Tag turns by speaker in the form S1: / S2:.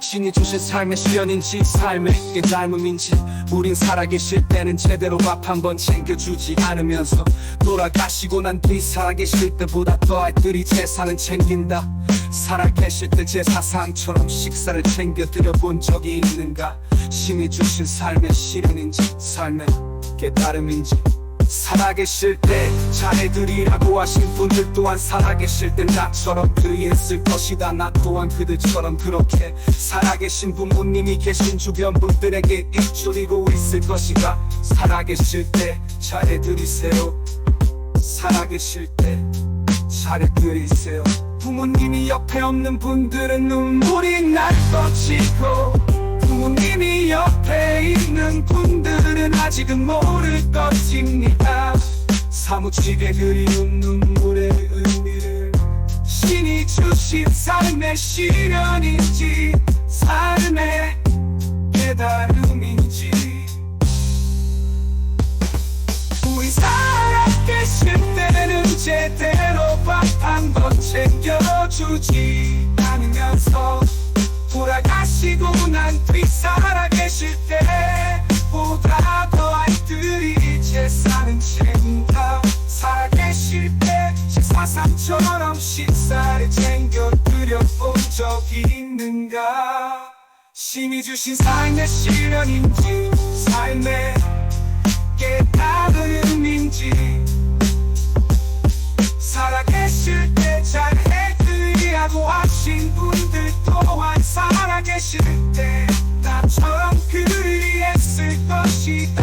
S1: 신이 주신 삶의 시련인지 삶의 깨닮음인지 우린 살아계실 때는 제대로 밥 한번 챙겨주지 않으면서 돌아가시고 난 뒤 살아계실 때보다 더아이들이 제사는 챙긴다. 살아계실 때 제사상처럼 식사를 챙겨 드려 본 적이 있는가? 신이 주신 삶의 시련인지 삶의 깨달음인지 살아계실 때 자네들이라고 하신 분들 또한 살아계실 때 나처럼 그리했을 것이다. 나 또한 그들처럼 그렇게 살아계신 부모님이 계신 주변 분들에게 일조리고 있을 것이다. 살아계실 때 잘해드리세요. 살아계실 때 잘해드리세요. 부모님이 옆에 없는 분들은 눈물이 날 것이고 부모님이 옆에 있는 분들은 아직은 모를 것입니다 사무치게 그리운 눈물의 의미를. 신이 주신 삶의 시련인지 삶의 깨달음인지. 우리 살아계실 때는 제대로 밥 한 번 챙겨주지 않으면서 식사를 챙겨 드려 본 적이 있는가? 신이 주신 삶의 시련인지 삶의 깨달음인지. 살아계실 때 잘 해드리라고 하신 분들 또한 살아계실 때 나처럼 그리했을 것이다